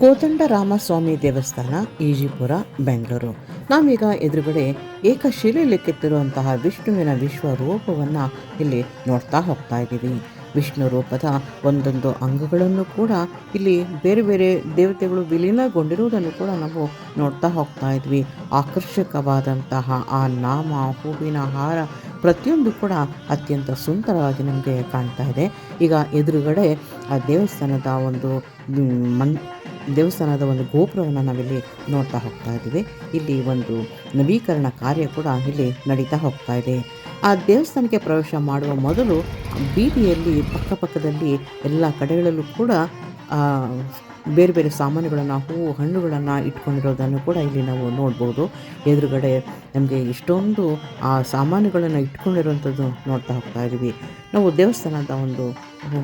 ಕೋದಂಡರಾಮಸ್ವಾಮಿ ದೇವಸ್ಥಾನ, ಈಜಿಪುರ, ಬೆಂಗಳೂರು. ನಾವೀಗ ಎದುರುಗಡೆ ಏಕಶಿಲೆಯಲ್ಲಿ ಕೆತ್ತಿರುವಂತಹ ವಿಷ್ಣುವಿನ ವಿಶ್ವರೂಪವನ್ನು ಇಲ್ಲಿ ನೋಡ್ತಾ ಹೋಗ್ತಾ ಇದ್ದೀವಿ. ವಿಷ್ಣು ರೂಪದ ಒಂದೊಂದು ಅಂಗಗಳನ್ನು ಕೂಡ ಇಲ್ಲಿ ಬೇರೆ ಬೇರೆ ದೇವತೆಗಳು ವಿಲೀನಗೊಂಡಿರುವುದನ್ನು ಕೂಡ ನಾವು ನೋಡ್ತಾ ಹೋಗ್ತಾ ಇದ್ವಿ. ಆಕರ್ಷಕವಾದಂತಹ ಆ ನಾಮ, ಹೂವಿನ ಹಾರ ಪ್ರತಿಯೊಂದು ಕೂಡ ಅತ್ಯಂತ ಸುಂದರವಾಗಿ ನಮಗೆ ಕಾಣ್ತಾ ಇದೆ. ಈಗ ಎದುರುಗಡೆ ಆ ದೇವಸ್ಥಾನದ ಒಂದು ಮನ್ ದೇವಸ್ಥಾನದ ಒಂದು ಗೋಪುರವನ್ನು ನಾವಿಲ್ಲಿ ನೋಡ್ತಾ ಹೋಗ್ತಾ ಇದ್ದೀವಿ. ಇಲ್ಲಿ ಒಂದು ನವೀಕರಣ ಕಾರ್ಯ ಕೂಡ ಇಲ್ಲಿ ನಡೀತಾ ಹೋಗ್ತಾ ಇದೆ. ಆ ದೇವಸ್ಥಾನಕ್ಕೆ ಪ್ರವೇಶ ಮಾಡುವ ಮೊದಲು ಬೀದಿಯಲ್ಲಿ ಪಕ್ಕಪಕ್ಕದಲ್ಲಿ ಎಲ್ಲ ಕಡೆಗಳಲ್ಲೂ ಕೂಡ ಬೇರೆ ಬೇರೆ ಸಾಮಾನುಗಳನ್ನು, ಹೂವು, ಹಣ್ಣುಗಳನ್ನು ಇಟ್ಕೊಂಡಿರೋದನ್ನು ಕೂಡ ಇಲ್ಲಿ ನಾವು ನೋಡ್ಬೋದು. ಎದುರುಗಡೆ ನಮಗೆ ಇಷ್ಟೊಂದು, ಆ, ಸಾಮಾನುಗಳನ್ನು ಇಟ್ಕೊಂಡಿರುವಂಥದ್ದು ನೋಡ್ತಾ ಹೋಗ್ತಾ ಇದ್ದೀವಿ. ನಾವು ದೇವಸ್ಥಾನದ ಒಂದು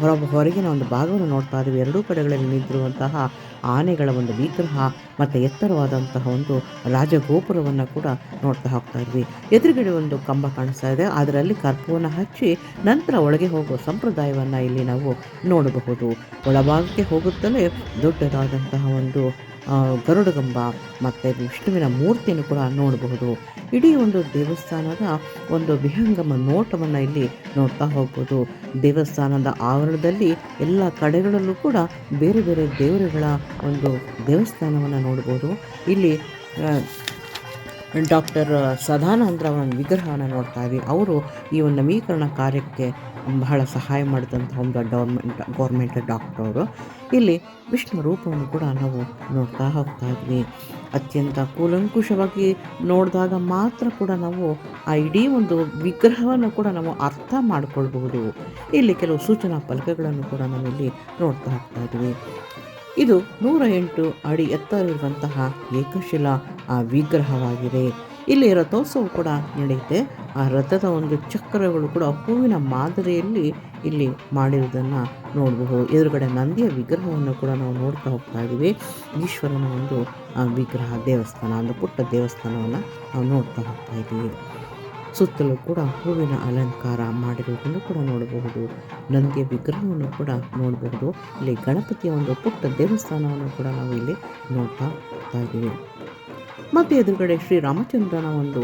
ಹೊರ, ಹೊರಗಿನ ಒಂದು ಭಾಗವನ್ನು ನೋಡ್ತಾ ಇದ್ದೀವಿ. ಎರಡೂ ಕಡೆಗಳಲ್ಲಿ ನಿಂತಿರುವಂತಹ ಆನೆಗಳ ಒಂದು ವಿಗ್ರಹ ಮತ್ತು ಎತ್ತರವಾದಂತಹ ಒಂದು ರಾಜಗೋಪುರವನ್ನು ಕೂಡ ನೋಡ್ತಾ ಹೋಗ್ತಾ ಇದ್ವಿ. ಎದುರುಗಡೆ ಒಂದು ಕಂಬ ಕಾಣಿಸ್ತಾ ಇದೆ. ಅದರಲ್ಲಿ ಕರ್ಪೂರನ ಹಚ್ಚಿ ನಂತರ ಒಳಗೆ ಹೋಗುವ ಸಂಪ್ರದಾಯವನ್ನು ಇಲ್ಲಿ ನಾವು ನೋಡಬಹುದು. ಒಳಭಾಗಕ್ಕೆ ಹೋಗುತ್ತಲೇ ದೊಡ್ಡದಾದಂತಹ ಒಂದು ಗರುಡಗಂಬ ಮತ್ತು ವಿಷ್ಣುವಿನ ಮೂರ್ತಿಯನ್ನು ಕೂಡ ನೋಡಬಹುದು. ಇಡೀ ಒಂದು ದೇವಸ್ಥಾನದ ಒಂದು ವಿಹಂಗಮ ನೋಟವನ್ನು ಇಲ್ಲಿ ನೋಡ್ತಾ ಹೋಗ್ಬೋದು. ದೇವಸ್ಥಾನದ ಆವರಣದಲ್ಲಿ ಎಲ್ಲ ಕಡೆಗಳಲ್ಲೂ ಕೂಡ ಬೇರೆ ಬೇರೆ ದೇವರುಗಳ ಒಂದು ದೇವಸ್ಥಾನವನ್ನು ನೋಡ್ಬೋದು. ಇಲ್ಲಿ ಡಾಕ್ಟರ್ ಸದಾನಂದ್ರ ಒಂದು ವಿಗ್ರಹವನ್ನು ನೋಡ್ತಾ ಇದ್ವಿ. ಅವರು ಈ ಒಂದು ನವೀಕರಣ ಕಾರ್ಯಕ್ಕೆ ಬಹಳ ಸಹಾಯ ಮಾಡಿದಂಥ ಒಂದು ಗೌರ್ಮೆಂಟ್ ಗೌರ್ಮೆಂಟ್ ಡಾಕ್ಟರ್ ಅವರು. ಇಲ್ಲಿ ವಿಷ್ಣು ರೂಪವನ್ನು ಕೂಡ ನಾವು ನೋಡ್ತಾ ಹೋಗ್ತಾ ಇದ್ವಿ. ಅತ್ಯಂತ ಕೂಲಂಕುಷವಾಗಿ ನೋಡಿದಾಗ ಮಾತ್ರ ಕೂಡ ನಾವು ಆ ಇಡೀ ಒಂದು ವಿಗ್ರಹವನ್ನು ಕೂಡ ನಾವು ಅರ್ಥ ಮಾಡಿಕೊಳ್ಬಹುದು. ಇಲ್ಲಿ ಕೆಲವು ಸೂಚನಾ ಫಲಕಗಳನ್ನು ಕೂಡ ನಾವಿಲ್ಲಿ ನೋಡ್ತಾ ಹೋಗ್ತಾ ಇದ್ವಿ. ಇದು ನೂರ ಎಂಟು ಅಡಿ ಎತ್ತರವಿರುವಂತಹ ಏಕಶಿಲಾ, ಆ ವಿಗ್ರಹವಾಗಿದೆ. ಇಲ್ಲಿ ರಥೋತ್ಸವ ಕೂಡ ನಡೆಯುತ್ತೆ. ಆ ರಥದ ಒಂದು ಚಕ್ರಗಳು ಕೂಡ ಹೂವಿನ ಮಾದರಿಯಲ್ಲಿ ಇಲ್ಲಿ ಮಾಡಿರುವುದನ್ನು ನೋಡಬಹುದು. ಎದುರುಗಡೆ ನಂದಿಯ ವಿಗ್ರಹವನ್ನು ಕೂಡ ನಾವು ನೋಡ್ತಾ ಹೋಗ್ತಾ ಇದ್ದೀವಿ. ಈಶ್ವರನ ಒಂದು ವಿಗ್ರಹ ದೇವಸ್ಥಾನ, ಒಂದು ಪುಟ್ಟ ದೇವಸ್ಥಾನವನ್ನು ನಾವು ನೋಡ್ತಾ ಹೋಗ್ತಾ ಇದ್ದೀವಿ. ಸುತ್ತಲೂ ಕೂಡ ಹೂವಿನ ಅಲಂಕಾರ ಮಾಡಿರುವುದನ್ನು ಕೂಡ ನೋಡಬಹುದು. ನಂದಿಯ ವಿಗ್ರಹವನ್ನು ಕೂಡ ನೋಡಬಹುದು. ಇಲ್ಲಿ ಗಣಪತಿಯ ಒಂದು ಪುಟ್ಟ ದೇವಸ್ಥಾನವನ್ನು ಕೂಡ ನಾವು ಇಲ್ಲಿ ನೋಡ್ತಾ ಇದ್ದೀವಿ. ಮತ್ತು ಎದುರುಗಡೆ ಶ್ರೀರಾಮಚಂದ್ರನ ಒಂದು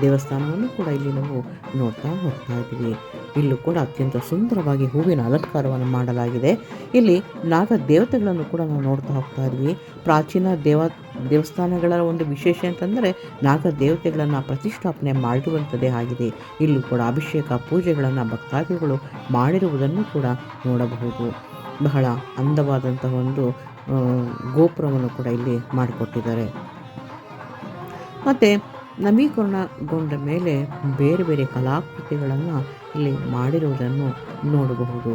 ದೇವಸ್ಥಾನವನ್ನು ಕೂಡ ಇಲ್ಲಿ ನಾವು ನೋಡ್ತಾ ಹೋಗ್ತಾ ಇದ್ದೀವಿ. ಇಲ್ಲೂ ಕೂಡ ಅತ್ಯಂತ ಸುಂದರವಾಗಿ ಹೂವಿನ ಅಲಂಕಾರವನ್ನು ಮಾಡಲಾಗಿದೆ. ಇಲ್ಲಿ ನಾಗ ದೇವತೆಗಳನ್ನು ಕೂಡ ನಾವು ನೋಡ್ತಾ ಹೋಗ್ತಾ ಇದ್ವಿ ಪ್ರಾಚೀನ ದೇವ ದೇವಸ್ಥಾನಗಳ ಒಂದು ವಿಶೇಷ ಅಂತಂದರೆ ನಾಗ ದೇವತೆಗಳನ್ನು ಪ್ರತಿಷ್ಠಾಪನೆ ಮಾಡಿರುವಂಥದ್ದೇ ಆಗಿದೆ. ಇಲ್ಲೂ ಕೂಡ ಅಭಿಷೇಕ ಪೂಜೆಗಳನ್ನು ಭಕ್ತಾದಿಗಳು ಮಾಡಿರುವುದನ್ನು ಕೂಡ ನೋಡಬಹುದು. ಬಹಳ ಅಂದವಾದಂತಹ ಒಂದು ಗೋಪುರವನ್ನು ಕೂಡ ಇಲ್ಲಿ ಮಾಡಿಕೊಟ್ಟಿದ್ದಾರೆ. ಮತ್ತು ನವೀಕರಣಗೊಂಡ ಮೇಲೆ ಬೇರೆ ಬೇರೆ ಕಲಾಕೃತಿಗಳನ್ನು ಇಲ್ಲಿ ಮಾಡಿರುವುದನ್ನು ನೋಡಬಹುದು.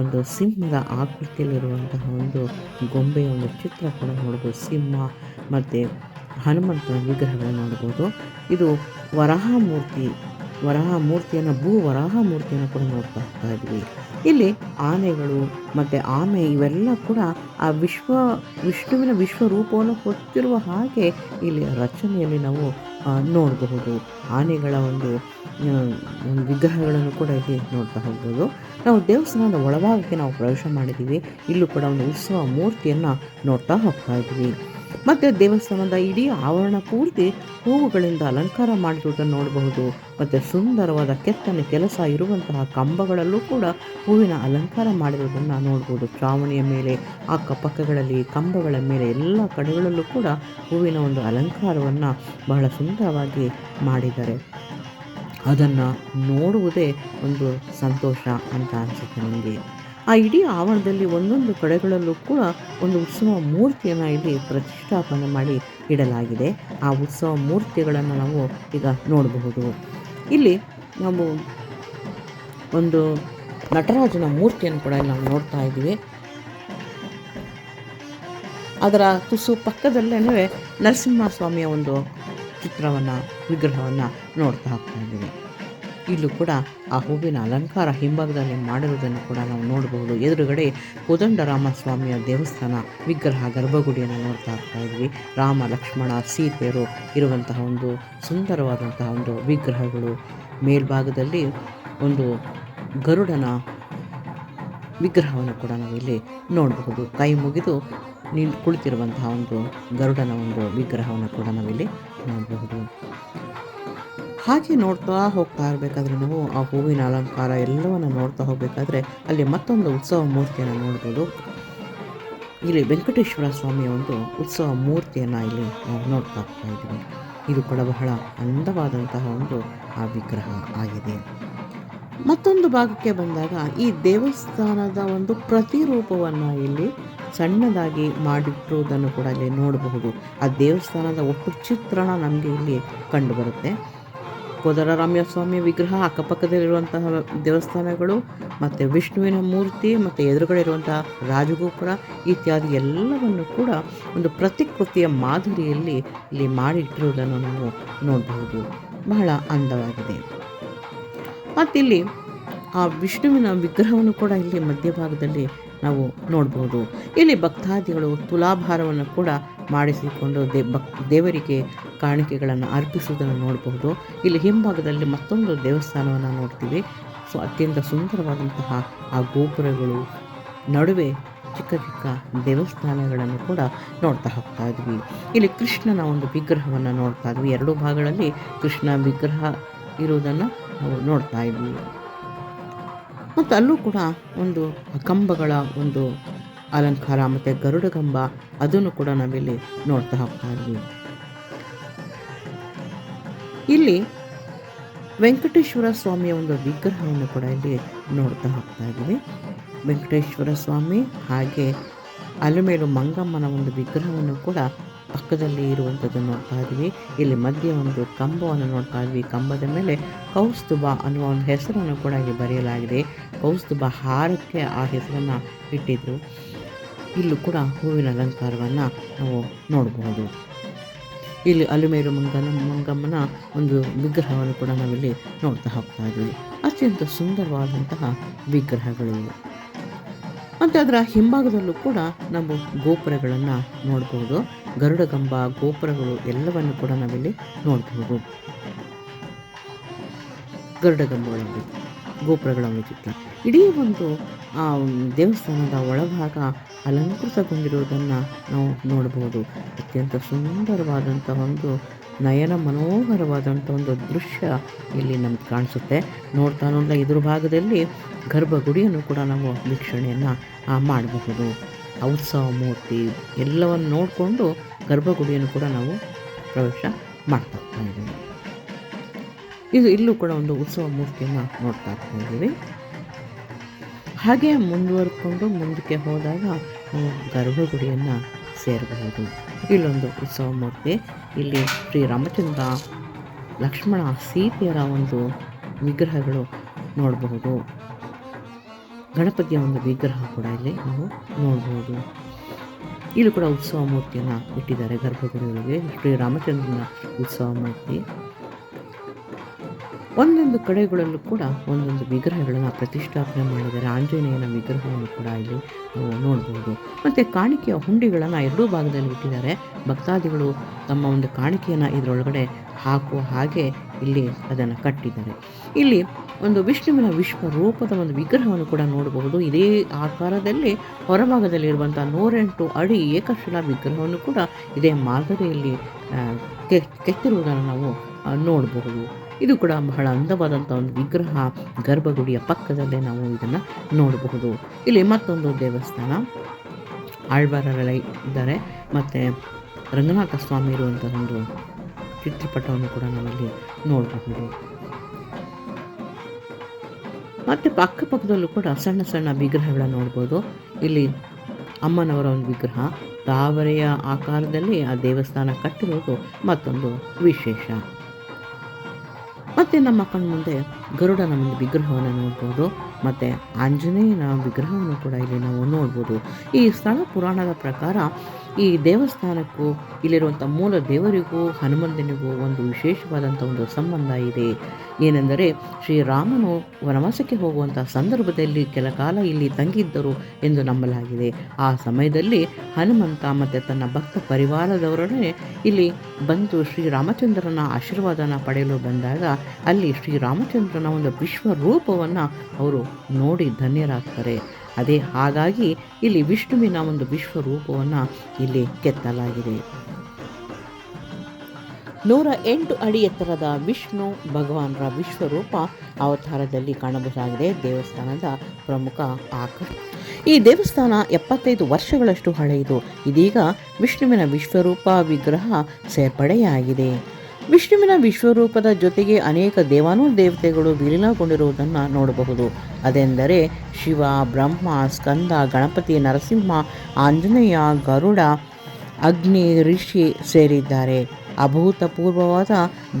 ಒಂದು ಸಿಂಹದ ಆಕೃತಿಯಲ್ಲಿರುವಂತಹ ಒಂದು ಗೊಂಬೆಯ ಒಂದು ಚಿತ್ರ ಕೂಡ ನೋಡಬಹುದು. ಸಿಂಹ ಮತ್ತು ಹನುಮಂತನ ವಿಗ್ರಹಗಳನ್ನು ನೋಡ್ಬೋದು. ಇದು ವರಾಹ ಮೂರ್ತಿ ವರಾಹ ಮೂರ್ತಿಯನ್ನು ಭೂ ವರಾಹ ಮೂರ್ತಿಯನ್ನು ಕೂಡ ನೋಡ್ತಾ ಹೋಗ್ತಾ ಇದ್ವಿ. ಇಲ್ಲಿ ಆನೆಗಳು ಮತ್ತು ಆಮೆ ಇವೆಲ್ಲ ಕೂಡ ಆ ವಿಶ್ವ, ವಿಷ್ಣುವಿನ ವಿಶ್ವರೂಪವನ್ನು ಹೊತ್ತಿರುವ ಹಾಗೆ ಇಲ್ಲಿ ರಚನೆಯಲ್ಲಿ ನಾವು ನೋಡಬಹುದು. ಆನೆಗಳ ಒಂದು ವಿಗ್ರಹಗಳನ್ನು ಕೂಡ ಇಲ್ಲಿ ನೋಡ್ತಾ ಹೋಗ್ಬೋದು. ನಾವು ದೇವಸ್ಥಾನದ ಒಳಭಾಗಕ್ಕೆ ನಾವು ಪ್ರವೇಶ ಮಾಡಿದ್ದೀವಿ. ಇಲ್ಲೂ ಕೂಡ ಒಂದು ಉತ್ಸವ ಮೂರ್ತಿಯನ್ನು ನೋಡ್ತಾ ಹೋಗ್ತಾ ಇದ್ದೀವಿ ಮತ್ತು ದೇವಸ್ಥಾನದ ಇಡೀ ಆವರಣ ಪೂರ್ತಿ ಹೂವುಗಳಿಂದ ಅಲಂಕಾರ ಮಾಡಿರುವುದನ್ನು ನೋಡಬಹುದು. ಮತ್ತು ಸುಂದರವಾದ ಕೆತ್ತನೆ ಕೆಲಸ ಇರುವಂತಹ ಕಂಬಗಳಲ್ಲೂ ಕೂಡ ಹೂವಿನ ಅಲಂಕಾರ ಮಾಡಿರುವುದನ್ನು ನೋಡ್ಬೋದು ಚಾವಣಿಯ ಮೇಲೆ, ಅಕ್ಕಪಕ್ಕಗಳಲ್ಲಿ ಕಂಬಗಳ ಮೇಲೆ ಎಲ್ಲ ಕಡೆಗಳಲ್ಲೂ ಕೂಡ ಹೂವಿನ ಒಂದು ಅಲಂಕಾರವನ್ನು ಬಹಳ ಸುಂದರವಾಗಿ ಮಾಡಿದ್ದಾರೆ. ಅದನ್ನು ನೋಡುವುದೇ ಒಂದು ಸಂತೋಷ ಅಂತ ಅನಿಸುತ್ತೆ ನನಗೆ ಆ ಇಡೀ ಆವರಣದಲ್ಲಿ ಒಂದೊಂದು ಕಡೆಗಳಲ್ಲೂ ಕೂಡ ಒಂದು ಉತ್ಸವ ಮೂರ್ತಿಯನ್ನು ಇಲ್ಲಿ ಪ್ರತಿಷ್ಠಾಪನೆ ಮಾಡಿ ಇಡಲಾಗಿದೆ. ಆ ಉತ್ಸವ ಮೂರ್ತಿಗಳನ್ನು ನಾವು ಈಗ ನೋಡಬಹುದು. ಇಲ್ಲಿ ನಾವು ಒಂದು ನಟರಾಜನ ಮೂರ್ತಿಯನ್ನು ಕೂಡ ನಾವು ನೋಡ್ತಾ ಇದ್ದೀವಿ. ಅದರ ತುಸು ಪಕ್ಕದಲ್ಲೇ ನರಸಿಂಹಸ್ವಾಮಿಯ ಒಂದು ಚಿತ್ರವನ್ನು, ವಿಗ್ರಹವನ್ನು ನೋಡ್ತಾ ಹೋಗ್ತಾ ಇದ್ದೀವಿ. ಇಲ್ಲೂ ಕೂಡ ಆ ಹೂವಿನ ಅಲಂಕಾರ ಹಿಂಭಾಗದಲ್ಲಿ ಮಾಡಿರುವುದನ್ನು ಕೂಡ ನಾವು ನೋಡಬಹುದು. ಎದುರುಗಡೆ ಕೋದಂಡರಾಮಸ್ವಾಮಿಯ ದೇವಸ್ಥಾನ, ವಿಗ್ರಹ, ಗರ್ಭಗುಡಿಯನ್ನು ನೋಡ್ತಾ ಹೋಗ್ತಾ ಇದ್ವಿ. ರಾಮ, ಲಕ್ಷ್ಮಣ ಸೀತೆಯರು ಇರುವಂತಹ ಒಂದು ಸುಂದರವಾದಂತಹ ಒಂದು ವಿಗ್ರಹಗಳು. ಮೇಲ್ಭಾಗದಲ್ಲಿ ಒಂದು ಗರುಡನ ವಿಗ್ರಹವನ್ನು ಕೂಡ ನಾವು ಇಲ್ಲಿ ನೋಡಬಹುದು. ಕೈ ಮುಗಿದು ನಿಂತು ಕುಳಿತಿರುವಂತಹ ಒಂದು ಗರುಡನ ಒಂದು ವಿಗ್ರಹವನ್ನು ಕೂಡ ನಾವಿಲ್ಲಿ ನೋಡಬಹುದು. ಹಾಗೆ ನೋಡ್ತಾ ಹೋಗ್ತಾ ಇರಬೇಕಾದ್ರೆ ನಾವು ಆ ಹೂವಿನ ಅಲಂಕಾರ ಎಲ್ಲವನ್ನು ನೋಡ್ತಾ ಹೋಗಬೇಕಾದ್ರೆ ಅಲ್ಲಿ ಮತ್ತೊಂದು ಉತ್ಸವ ಮೂರ್ತಿಯನ್ನು ನೋಡ್ಬೋದು. ಇಲ್ಲಿ ವೆಂಕಟೇಶ್ವರ ಸ್ವಾಮಿಯ ಒಂದು ಉತ್ಸವ ಮೂರ್ತಿಯನ್ನು ಇಲ್ಲಿ ನಾವು ನೋಡ್ತಾ ಹೋಗ್ತಾ ಇದ್ದೀವಿ. ಇದು ಕೂಡ ಬಹಳ ಅಂದವಾದಂತಹ ಒಂದು ಆ ವಿಗ್ರಹ ಆಗಿದೆ. ಮತ್ತೊಂದು ಭಾಗಕ್ಕೆ ಬಂದಾಗ ಈ ದೇವಸ್ಥಾನದ ಒಂದು ಪ್ರತಿರೂಪವನ್ನು ಇಲ್ಲಿ ಸಣ್ಣದಾಗಿ ಮಾಡಿಟ್ಟಿರುವುದನ್ನು ಕೂಡ ಇಲ್ಲಿ ನೋಡಬಹುದು. ಆ ದೇವಸ್ಥಾನದ ಒಟ್ಟು ಚಿತ್ರಣ ನಮಗೆ ಇಲ್ಲಿ ಕಂಡು ಬರುತ್ತೆ. ಕೋದರರಾಮ್ಯ ಸ್ವಾಮಿ ವಿಗ್ರಹ ಅಕ್ಕಪಕ್ಕದಲ್ಲಿರುವಂತಹ ದೇವಸ್ಥಾನಗಳು, ಮತ್ತು ವಿಷ್ಣುವಿನ ಮೂರ್ತಿ, ಮತ್ತು ಎದುರುಗಡೆ ಇರುವಂತಹ ರಾಜಗೋಪುರ ಇತ್ಯಾದಿ ಎಲ್ಲವನ್ನು ಕೂಡ ಒಂದು ಪ್ರತಿಕೃತಿಯ ಮಾದರಿಯಲ್ಲಿ ಇಲ್ಲಿ ಮಾಡಿಟ್ಟಿರುವುದನ್ನು ನಾವು ನೋಡಬಹುದು. ಬಹಳ ಅಂದವಾಗಿದೆ. ಮತ್ತಿಲ್ಲಿ ಆ ವಿಷ್ಣುವಿನ ವಿಗ್ರಹವನ್ನು ಕೂಡ ಇಲ್ಲಿ ಮಧ್ಯಭಾಗದಲ್ಲಿ ನಾವು ನೋಡಬಹುದು. ಇಲ್ಲಿ ಭಕ್ತಾದಿಗಳು ತುಲಾಭಾರವನ್ನು ಕೂಡ ಮಾಡಿಸಿಕೊಂಡು ದೇ ಭಕ್ ದೇವರಿಗೆ ಕಾಣಿಕೆಗಳನ್ನು ಅರ್ಪಿಸುವುದನ್ನು ನೋಡಬಹುದು ಇಲ್ಲಿ ಹಿಂಭಾಗದಲ್ಲಿ ಮತ್ತೊಂದು ದೇವಸ್ಥಾನವನ್ನು ನೋಡ್ತೀವಿ. ಸೊ, ಅತ್ಯಂತ ಸುಂದರವಾದಂತಹ ಆ ಗೋಪುರಗಳು, ನಡುವೆ ಚಿಕ್ಕ ಚಿಕ್ಕ ದೇವಸ್ಥಾನಗಳನ್ನು ಕೂಡ ನೋಡ್ತಾ ಹೋಗ್ತಾ ಇದ್ವಿ. ಇಲ್ಲಿ ಕೃಷ್ಣನ ಒಂದು ವಿಗ್ರಹವನ್ನು ನೋಡ್ತಾ ಇದ್ವಿ. ಎರಡು ಭಾಗಗಳಲ್ಲಿ ಕೃಷ್ಣ ವಿಗ್ರಹ ಇರುವುದನ್ನು ನಾವು ನೋಡ್ತಾ ಇದ್ವಿ. ಮತ್ತು ಅಲ್ಲೂ ಕೂಡ ಒಂದು ಕಂಬಗಳ ಒಂದು ಅಲಂಕಾರ ಮತ್ತು ಗರುಡ ಕಂಬ ಅದನ್ನು ಕೂಡ ನಾವಿಲ್ಲಿ ನೋಡ್ತಾ ಹೋಗ್ತಾ ಇದ್ವಿ. ಇಲ್ಲಿ ವೆಂಕಟೇಶ್ವರ ಸ್ವಾಮಿಯ ಒಂದು ವಿಗ್ರಹವನ್ನು ಕೂಡ ಇಲ್ಲಿ ನೋಡ್ತಾ ಹೋಗ್ತಾ ಇದ್ದೀವಿ ವೆಂಕಟೇಶ್ವರ ಸ್ವಾಮಿ ಹಾಗೆ ಅಲುಮೇಲು ಮಂಗಮ್ಮನ ಒಂದು ವಿಗ್ರಹವನ್ನು ಕೂಡ ಪಕ್ಕದಲ್ಲಿ ಇರುವಂಥದ್ದು ನೋಡ್ತಾ ಇದ್ವಿ. ಇಲ್ಲಿ ಮಧ್ಯೆ ಒಂದು ಕಂಬವನ್ನು ನೋಡ್ತಾ ಇದ್ವಿ. ಕಂಬದ ಮೇಲೆ ಕೌಸ್ತುಭ ಅನ್ನುವ ಒಂದು ಹೆಸರನ್ನು ಕೂಡ ಇಲ್ಲಿ ಬರೆಯಲಾಗಿದೆ. ಕೌಸ್ತುಭ ಹಾರಕ್ಕೆ ಆ ಹೆಸರನ್ನು ಇಟ್ಟಿದ್ರು. ಇಲ್ಲೂ ಕೂಡ ಹೂವಿನ ಅಲಂಕಾರವನ್ನು ನಾವು ನೋಡಬಹುದು ಇಲ್ಲಿ ಅಲುಮೇರು ಮಂಗನ ಮಂಗಮ್ಮನ ಒಂದು ವಿಗ್ರಹವನ್ನು ಕೂಡ ನಾವಿಲ್ಲಿ ನೋಡ್ತಾ ಹೋಗ್ತಾ ಇದ್ದೀವಿ ಅತ್ಯಂತ ಸುಂದರವಾದಂತಹ ವಿಗ್ರಹಗಳು ಇವು. ಮತ್ತು ಅದರ ಹಿಂಭಾಗದಲ್ಲೂ ಕೂಡ ನಾವು ಗೋಪುರಗಳನ್ನು ನೋಡಬಹುದು ಗರುಡಗಂಬ ಗೋಪುರಗಳು ಎಲ್ಲವನ್ನು ಕೂಡ ನಾವಿಲ್ಲಿ ನೋಡಬಹುದು ಗರುಡಗಂಬಗಳಲ್ಲಿ ಗೋಪುರಗಳ ಚಿತ್ರ. ಇಡೀ ಒಂದು ಆ ದೇವಸ್ಥಾನದ ಒಳಭಾಗ ಅಲಂಕೃತಗೊಂಡಿರುವುದನ್ನು ನಾವು ನೋಡಬಹುದು. ಅತ್ಯಂತ ಸುಂದರವಾದಂಥ ಒಂದು ನಯನ ಮನೋಹರವಾದಂಥ ಒಂದು ದೃಶ್ಯ ಇಲ್ಲಿ ನಮ್ಗೆ ಕಾಣಿಸುತ್ತೆ. ನೋಡ್ತಾ ನೋಡ್ತಾ ಇದ್ರ ಭಾಗದಲ್ಲಿ ಗರ್ಭಗುಡಿಯನ್ನು ಕೂಡ ನಾವು ವೀಕ್ಷಣೆಯನ್ನು ಮಾಡಬಹುದು. ಉತ್ಸವ ಮೂರ್ತಿ ಎಲ್ಲವನ್ನು ನೋಡಿಕೊಂಡು ಗರ್ಭಗುಡಿಯನ್ನು ಕೂಡ ನಾವು ಪ್ರವೇಶ ಮಾಡ್ತಾ ಇದ್ದೀವಿ. ಇದು ಇಲ್ಲೂ ಕೂಡ ಒಂದು ಉತ್ಸವ ಮೂರ್ತಿಯನ್ನು ನೋಡ್ತಾ ಇದ್ದೀವಿ. ಹಾಗೆ ಮುಂದುವರ್ಕೊಂಡು ಮುಂದಕ್ಕೆ ಹೋದಾಗ ಗರ್ಭಗುಡಿಯನ್ನು ಸೇರಬಹುದು. ಇಲ್ಲೊಂದು ಉತ್ಸವ ಮೂರ್ತಿ. ಇಲ್ಲಿ ಶ್ರೀರಾಮಚಂದ್ರ ಲಕ್ಷ್ಮಣ ಸೀತೆಯರ ಒಂದು ವಿಗ್ರಹಗಳು ನೋಡಬಹುದು. ಗಣಪತಿಯ ಒಂದು ವಿಗ್ರಹ ಕೂಡ ಇಲ್ಲಿ ನಾವು ನೋಡಬಹುದು. ಇಲ್ಲಿ ಕೂಡ ಉತ್ಸವ ಮೂರ್ತಿಯನ್ನು ಇಟ್ಟಿದ್ದಾರೆ ಗರ್ಭಗುಡಿಯೊಳಗೆ. ಶ್ರೀರಾಮಚಂದ್ರನ ಉತ್ಸವ ಮೂರ್ತಿ. ಒಂದೊಂದು ಕಡೆಗಳಲ್ಲೂ ಕೂಡ ಒಂದೊಂದು ವಿಗ್ರಹಗಳನ್ನು ಪ್ರತಿಷ್ಠಾಪನೆ ಮಾಡಿದ್ದಾರೆ. ಆಂಜನೇಯನ ವಿಗ್ರಹವನ್ನು ಕೂಡ ಇಲ್ಲಿ ನಾವು ನೋಡಬಹುದು ಮತ್ತು ಕಾಣಿಕೆಯ ಹುಂಡಿಗಳನ್ನು ಎರಡೂ ಭಾಗದಲ್ಲಿ ಇಟ್ಟಿದ್ದಾರೆ. ಭಕ್ತಾದಿಗಳು ತಮ್ಮ ಒಂದು ಕಾಣಿಕೆಯನ್ನು ಇದರೊಳಗಡೆ ಹಾಕುವ ಹಾಗೆ ಇಲ್ಲಿ ಅದನ್ನು ಕಟ್ಟಿದ್ದಾರೆ. ಇಲ್ಲಿ ಒಂದು ವಿಷ್ಣುವಿನ ವಿಶ್ವ ರೂಪದ ಒಂದು ವಿಗ್ರಹವನ್ನು ಕೂಡ ನೋಡಬಹುದು. ಇದೇ ಆಕಾರದಲ್ಲಿ ಹೊರಭಾಗದಲ್ಲಿರುವಂಥ ನೂರೆಂಟು ಅಡಿ ಏಕಶಿಲಾ ವಿಗ್ರಹವನ್ನು ಕೂಡ ಇದೇ ಮಾದರಿಯಲ್ಲಿ ಕೆತ್ತಿರುವುದನ್ನು ನಾವು ನೋಡಬಹುದು. ಇದು ಕೂಡ ಬಹಳ ಅಂದವಾದಂಥ ಒಂದು ವಿಗ್ರಹ ಗರ್ಭಗುಡಿಯ ಪಕ್ಕದಲ್ಲೇ ನಾವು ಇದನ್ನು ನೋಡಬಹುದು. ಇಲ್ಲಿ ಮತ್ತೊಂದು ದೇವಸ್ಥಾನ ಆಳ್ವಾರರೆಲ್ಲ ಇದ್ದಾರೆ. ಮತ್ತು ರಂಗನಾಥ ಸ್ವಾಮಿ ಇರುವಂಥ ಒಂದು ಚಿತ್ರಪಟವನ್ನು ಕೂಡ ನಾವಿಲ್ಲಿ ನೋಡಬಹುದು. ಮತ್ತು ಅಕ್ಕಪಕ್ಕದಲ್ಲೂ ಕೂಡ ಸಣ್ಣ ಸಣ್ಣ ವಿಗ್ರಹಗಳನ್ನು ನೋಡ್ಬೋದು ಇಲ್ಲಿ ಅಮ್ಮನವರ ಒಂದು ವಿಗ್ರಹ, ತಾವರೆಯ ಆಕಾರದಲ್ಲಿ ಆ ದೇವಸ್ಥಾನ ಕಟ್ಟಿರೋದು ಮತ್ತೊಂದು ವಿಶೇಷ. ಮತ್ತು ನಮ್ಮ ಕಣ್ಮುಂದೆ ಗರುಡನ ಒಂದು ವಿಗ್ರಹವನ್ನು ನೋಡ್ಬೋದು, ಮತ್ತು ಆಂಜನೇಯನ ವಿಗ್ರಹವನ್ನು ಕೂಡ ಇಲ್ಲಿ ನಾವು ನೋಡ್ಬೋದು. ಈ ಸ್ಥಳ ಪುರಾಣದ ಪ್ರಕಾರ ಈ ದೇವಸ್ಥಾನಕ್ಕೂ ಇಲ್ಲಿರುವಂಥ ಮೂಲ ದೇವರಿಗೂ ಹನುಮಂತನಿಗೂ ಒಂದು ವಿಶೇಷವಾದಂಥ ಒಂದು ಸಂಬಂಧ ಇದೆ. ಏನೆಂದರೆ ಶ್ರೀರಾಮನು ವನವಾಸಕ್ಕೆ ಹೋಗುವಂಥ ಸಂದರ್ಭದಲ್ಲಿ ಕೆಲ ಕಾಲ ಇಲ್ಲಿ ತಂಗಿದ್ದರು ಎಂದು ನಂಬಲಾಗಿದೆ. ಆ ಸಮಯದಲ್ಲಿ ಹನುಮಂತ ಮತ್ತು ತನ್ನ ಭಕ್ತ ಪರಿವಾರದವರೊಡನೆ ಇಲ್ಲಿ ಬಂದು ಶ್ರೀರಾಮಚಂದ್ರನ ಆಶೀರ್ವಾದನ ಪಡೆಯಲು ಬಂದಾಗ ಅಲ್ಲಿ ಶ್ರೀರಾಮಚಂದ್ರನ ಒಂದು ವಿಶ್ವರೂಪವನ್ನು ಅವರು ನೋಡಿ ಧನ್ಯರಾಗ್ತಾರೆ. ಅದೇ ಹಾಗಾಗಿ ಇಲ್ಲಿ ವಿಷ್ಣುವಿನ ಒಂದು ವಿಶ್ವರೂಪವನ್ನು ಇಲ್ಲಿ ಕೆತ್ತಲಾಗಿದೆ. ನೂರ ಎಂಟು ಅಡಿ ಎತ್ತರದ ವಿಷ್ಣು ಭಗವಾನರ ವಿಶ್ವರೂಪ ಅವತಾರದಲ್ಲಿ ಕಾಣಬಹುದಾಗಿದೆ. ದೇವಸ್ಥಾನದ ಪ್ರಮುಖ ಆಕರ್ಷಣೆ ಈ ದೇವಸ್ಥಾನ ಎಪ್ಪತ್ತೈದು ವರ್ಷಗಳಷ್ಟು ಹಳೆಯದು. ಇದೀಗ ವಿಷ್ಣುವಿನ ವಿಶ್ವರೂಪ ವಿಗ್ರಹ ಸೇರ್ಪಡೆಯಾಗಿದೆ. ವಿಷ್ಣುವಿನ ವಿಶ್ವರೂಪದ ಜೊತೆಗೆ ಅನೇಕ ದೇವಾನು ದೇವತೆಗಳು ವಿಲೀನಗೊಂಡಿರುವುದನ್ನು ನೋಡಬಹುದು. ಅದೆಂದರೆ ಶಿವ, ಬ್ರಹ್ಮ, ಸ್ಕಂದ, ಗಣಪತಿ, ನರಸಿಂಹ, ಆಂಜನೇಯ, ಗರುಡ, ಅಗ್ನಿ ಋಷಿ ಸೇರಿದ್ದಾರೆ. ಅಭೂತಪೂರ್ವವಾದ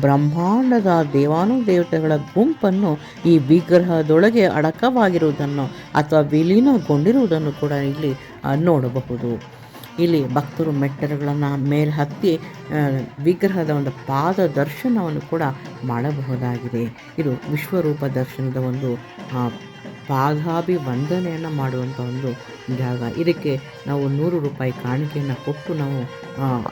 ಬ್ರಹ್ಮಾಂಡದ ದೇವಾನು ದೇವತೆಗಳ ಗುಂಪನ್ನು ಈ ವಿಗ್ರಹದೊಳಗೆ ಅಡಕವಾಗಿರುವುದನ್ನು ಅಥವಾ ವಿಲೀನಗೊಂಡಿರುವುದನ್ನು ಕೂಡ ಇಲ್ಲಿ ನೋಡಬಹುದು. ಇಲ್ಲಿ ಭಕ್ತರು ಮೆಟ್ಟಲುಗಳನ್ನು ಮೇಲೆ ಹತ್ತಿ ವಿಗ್ರಹದ ಒಂದು ಪಾದ ದರ್ಶನವನ್ನು ಕೂಡ ಮಾಡಬಹುದಾಗಿದೆ. ಇದು ವಿಶ್ವರೂಪ ದರ್ಶನದ ಒಂದು ಪಾದಾಭಿವಂದನೆಯನ್ನು ಮಾಡುವಂಥ ಒಂದು ಜಾಗ. ಇದಕ್ಕೆ ನಾವು ನೂರು ರೂಪಾಯಿ ಕಾಣಿಕೆಯನ್ನು ಕೊಟ್ಟು ನಾವು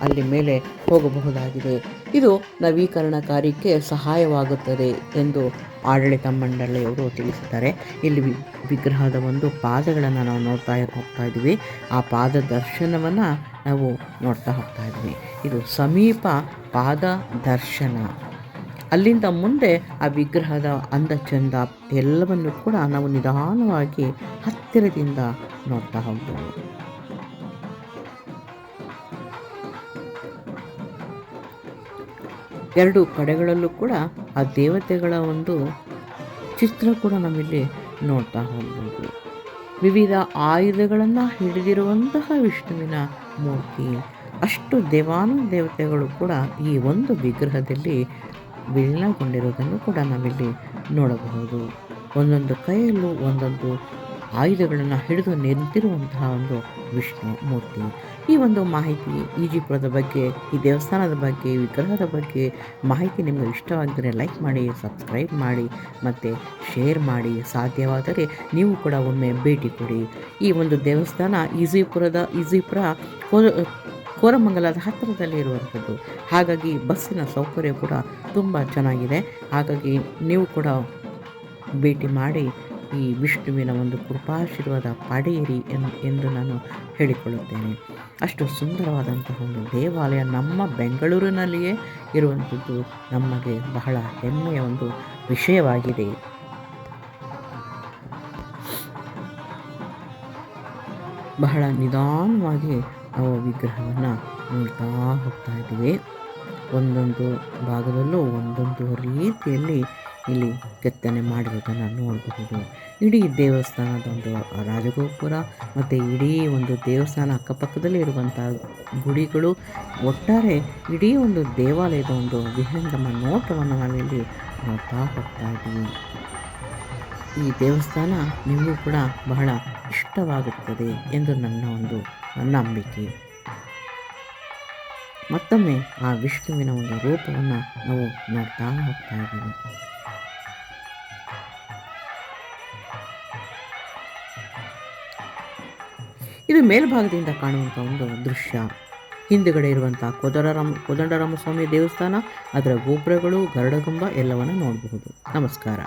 ಅಲ್ಲಿ ಮೇಲೆ ಹೋಗಬಹುದಾಗಿದೆ. ಇದು ನವೀಕರಣ ಕಾರ್ಯಕ್ಕೆ ಸಹಾಯವಾಗುತ್ತದೆ ಎಂದು ಆಡಳಿತ ಮಂಡಳಿಯವರು ತಿಳಿಸಿದ್ದಾರೆ. ಇಲ್ಲಿ ವಿಗ್ರಹದ ಒಂದು ಪಾದಗಳನ್ನು ನಾವು ನೋಡ್ತಾ ಹೋಗ್ತಾ ಇದ್ದೀವಿ. ಆ ಪಾದ ದರ್ಶನವನ್ನು ನಾವು ನೋಡ್ತಾ ಹೋಗ್ತಾ ಇದ್ದೀವಿ. ಇದು ಸಮೀಪ ಪಾದ ದರ್ಶನ. ಅಲ್ಲಿಂದ ಮುಂದೆ ಆ ವಿಗ್ರಹದ ಅಂದ ಚಂದ ಎಲ್ಲವನ್ನು ಕೂಡ ನಾವು ನಿಧಾನವಾಗಿ ಹತ್ತಿರದಿಂದ ನೋಡ್ತಾ ಹೋಗ್ಬೋದು ಎರಡು ಕಡೆಗಳಲ್ಲೂ ಕೂಡ ಆ ದೇವತೆಗಳ ಒಂದು ಚಿತ್ರ ಕೂಡ ನಾವಿಲ್ಲಿ ನೋಡ್ತಾ ಹೋಗ್ಬೋದು. ವಿವಿಧ ಆಯುಧಗಳನ್ನು ಹಿಡಿದಿರುವಂತಹ ವಿಷ್ಣುವಿನ ಮೂರ್ತಿ. ಅಷ್ಟು ದೇವಾನು ದೇವತೆಗಳು ಕೂಡ ಈ ಒಂದು ವಿಗ್ರಹದಲ್ಲಿ ವಿಲೀನಗೊಂಡಿರುವುದನ್ನು ಕೂಡ ನಾವಿಲ್ಲಿ ನೋಡಬಹುದು. ಒಂದೊಂದು ಕೈಯಲ್ಲೂ ಒಂದೊಂದು ಆಯುಧಗಳನ್ನು ಹಿಡಿದು ನಿಂತಿರುವಂತಹ ಒಂದು ವಿಷ್ಣು ಮೂರ್ತಿ. ಈ ಒಂದು ಮಾಹಿತಿ ಈಜಿಪುರದ ಬಗ್ಗೆ, ಈ ದೇವಸ್ಥಾನದ ಬಗ್ಗೆ ವಿಗ್ರಹದ ಬಗ್ಗೆ ಮಾಹಿತಿ ನಿಮಗೆ ಇಷ್ಟವಾಗಿದ್ದರೆ ಲೈಕ್ ಮಾಡಿ, ಸಬ್ಸ್ಕ್ರೈಬ್ ಮಾಡಿ, ಮತ್ತು ಶೇರ್ ಮಾಡಿ. ಸಾಧ್ಯವಾದರೆ ನೀವು ಕೂಡ ಒಮ್ಮೆ ಭೇಟಿ ಕೊಡಿ. ಈ ಒಂದು ದೇವಸ್ಥಾನ ಈಜಿಪುರದ ಈಜಿಪುರ ಕೋರಮಂಗಲದ ಹತ್ತಿರದಲ್ಲಿ ಇರುವಂಥದ್ದು ಹಾಗಾಗಿ ಬಸ್ಸಿನ ಸೌಕರ್ಯ ಕೂಡ ತುಂಬ ಚೆನ್ನಾಗಿದೆ. ಹಾಗಾಗಿ ನೀವು ಕೂಡ ಭೇಟಿ ಮಾಡಿ ಈ ವಿಷ್ಣುವಿನ ಒಂದು ಕೃಪಾಶೀರ್ವಾದ ಪಡೆಯಿರಿ ಎಂದು ನಾನು ಹೇಳಿಕೊಳ್ಳುತ್ತೇನೆ. ಅಷ್ಟು ಸುಂದರವಾದಂತಹ ಒಂದು ದೇವಾಲಯ ನಮ್ಮ ಬೆಂಗಳೂರಿನಲ್ಲಿಯೇ ಇರುವಂಥದ್ದು ನಮಗೆ ಬಹಳ ಹೆಮ್ಮೆಯ ಒಂದು ವಿಷಯವಾಗಿದೆ. ಬಹಳ ನಿಧಾನವಾಗಿ ನಾವು ವಿಗ್ರಹವನ್ನು ನೋಡ್ತಾ ಹೋಗ್ತಾ ಇದ್ದೀವಿ. ಒಂದೊಂದು ಭಾಗದಲ್ಲೂ ಒಂದೊಂದು ರೀತಿಯಲ್ಲಿ ಇಲ್ಲಿ ಕೆತ್ತನೆ ಮಾಡಿರೋದನ್ನು ನೋಡಬಹುದು. ಇಡೀ ದೇವಸ್ಥಾನದ ಒಂದು ರಾಜಗೋಪುರ ಮತ್ತು ಇಡೀ ಒಂದು ದೇವಸ್ಥಾನ ಅಕ್ಕಪಕ್ಕದಲ್ಲಿ ಇರುವಂಥ ಗುಡಿಗಳು, ಒಟ್ಟಾರೆ ಇಡೀ ಒಂದು ದೇವಾಲಯದ ಒಂದು ವಿಹಂಗಮ ನೋಟವನ್ನು ನಾವಿಲ್ಲಿ ನೋಡ್ತಾ ಹೋಗ್ತಾ ಇದ್ದೀವಿ. ಈ ದೇವಸ್ಥಾನ ನಿಮಗೂ ಕೂಡ ಬಹಳ ಇಷ್ಟವಾಗುತ್ತದೆ ಎಂದು ನನ್ನ ಒಂದು ನಂಬಿಕೆ. ಮತ್ತೊಮ್ಮೆ ಆ ವಿಷ್ಣುವಿನ ಒಂದು ರೂಪವನ್ನು ನಾವು ನೋಡ್ತಾ ಹೋಗ್ತಾ ಇದ್ದೀವಿ. ಇದು ಮೇಲ್ಭಾಗದಿಂದ ಕಾಣುವಂಥ ಒಂದು ದೃಶ್ಯ. ಹಿಂದುಗಡೆ ಇರುವಂಥ ಕೋದಂಡರಾಮ ಸ್ವಾಮಿ ದೇವಸ್ಥಾನ, ಅದರ ಗೋಪುರಗಳು, ಗರಡಗುಂಬ ಎಲ್ಲವನ್ನು ನೋಡಬಹುದು. ನಮಸ್ಕಾರ.